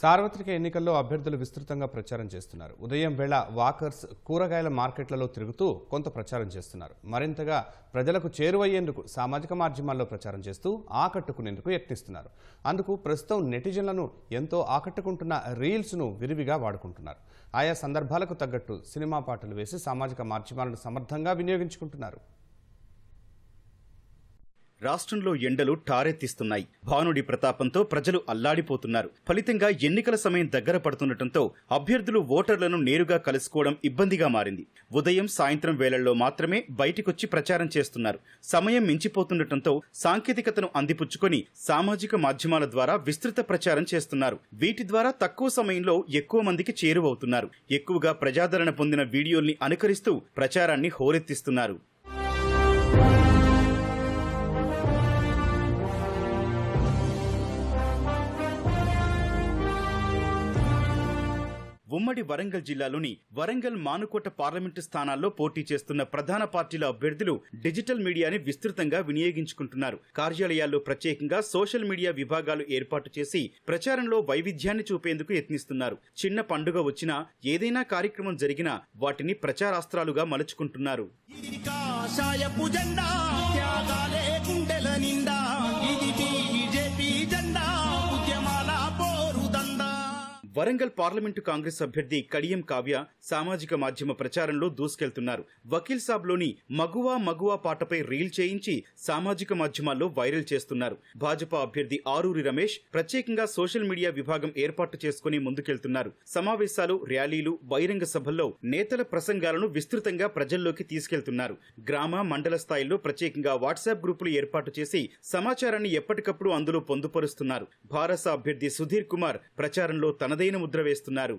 సార్వత్రిక ఎన్నికల్లో అభ్యర్థులు విస్తృతంగా ప్రచారం చేస్తున్నారు. ఉదయం వేళ వాకర్స్ కూరగాయల మార్కెట్లలో తిరుగుతూ కొంత ప్రచారం చేస్తున్నారు. మరింతగా ప్రజలకు చేరువయ్యేందుకు సామాజిక మాధ్యమాల్లో ప్రచారం చేస్తూ ఆకట్టుకునేందుకు యత్నిస్తున్నారు. అందుకు ప్రస్తుతం నెటిజన్లను ఎంతో ఆకట్టుకుంటున్న రీల్స్ను విరివిగా వాడుకుంటున్నారు. ఆయా సందర్భాలకు తగ్గట్టు సినిమా పాటలు వేసి సామాజిక మాధ్యమాలను సమర్థంగా వినియోగించుకుంటున్నారు. రాష్ట్రంలో ఎండలు టారెత్తిస్తున్నాయి. భానుడి ప్రతాపంతో ప్రజలు అల్లాడిపోతున్నారు. ఫలితంగా ఎన్నికల సమయం దగ్గర పడుతుండటంతో అభ్యర్థులు ఓటర్లను నేరుగా కలుసుకోవడం ఇబ్బందిగా మారింది. ఉదయం సాయంత్రం వేళల్లో మాత్రమే బయటికొచ్చి ప్రచారం చేస్తున్నారు. సమయం మించిపోతుండటంతో సాంకేతికతను అందిపుచ్చుకొని సామాజిక మాధ్యమాల ద్వారా విస్తృత ప్రచారం చేస్తున్నారు. వీటి ద్వారా తక్కువ సమయంలో ఎక్కువ మందికి చేరువవుతున్నారు. ఎక్కువగా ప్రజాదరణ పొందిన వీడియోల్ని అనుకరిస్తూ ప్రచారాన్ని హోరెత్తిస్తున్నారు. ఉమ్మడి వరంగల్ జిల్లాలోని వరంగల్ మానుకోట పార్లమెంటు స్థానాల్లో పోటీ చేస్తున్న ప్రధాన పార్టీల అభ్యర్థులు డిజిటల్ మీడియాని విస్తృతంగా వినియోగించుకుంటున్నారు. కార్యాలయాల్లో ప్రత్యేకంగా సోషల్ మీడియా విభాగాలు ఏర్పాటు చేసి ప్రచారంలో వైవిధ్యాన్ని చూపేందుకు యత్నిస్తున్నారు. చిన్న పండుగ వచ్చినా ఏదైనా కార్యక్రమం జరిగినా వాటిని ప్రచారాస్త్రాలుగా మలుచుకుంటున్నారు. వరంగల్ పార్లమెంటు కాంగ్రెస్ అభ్యర్థి కడియం కావ్య సామాజిక మాధ్యమ ప్రచారంలో దూసుకెళ్తున్నారు. వకీల్ సాబ్లోని మగువా మగువా పాటపై రీల్ చేయించి సామాజిక మాధ్యమాల్లో వైరల్ చేస్తున్నారు. భాజపా అభ్యర్థి ఆరూరి రమేష్ ప్రత్యేకంగా సోషల్ మీడియా విభాగం ఏర్పాటు చేసుకుని ముందుకెళ్తున్నారు. సమావేశాలు ర్యాలీలు బహిరంగ సభల్లో నేతల ప్రసంగాలను విస్తృతంగా ప్రజల్లోకి తీసుకెళ్తున్నారు. గ్రామ మండల స్థాయిలో ప్రత్యేకంగా వాట్సాప్ గ్రూపులు ఏర్పాటు చేసి సమాచారాన్ని ఎప్పటికప్పుడు అందులో పొందుపరుస్తున్నారు. భారస అభ్యర్థి సుధీర్ కుమార్ ప్రచారంలో తనదే తనదైన ముద్ర వేస్తున్నారు.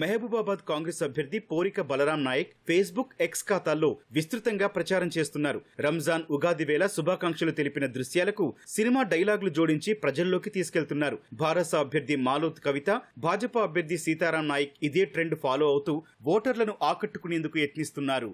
మహబూబాబాద్ కాంగ్రెస్ అభ్యర్థి పోరిక బలరాం నాయక్ ఫేస్బుక్ ఎక్స్ ఖాతాల్లో విస్తృతంగా ప్రచారం చేస్తున్నారు. రంజాన్ ఉగాది వేళ శుభాకాంక్షలు తెలిపిన దృశ్యాలకు సినిమా డైలాగులు జోడించి ప్రజల్లోకి తీసుకెళ్తున్నారు. భారస అభ్యర్థి మాలోత్ కవిత భాజపా అభ్యర్థి సీతారాం నాయక్ ఇదే ట్రెండ్ ఫాలో అవుతూ ఓటర్లను ఆకట్టుకునేందుకు యత్నిస్తున్నారు.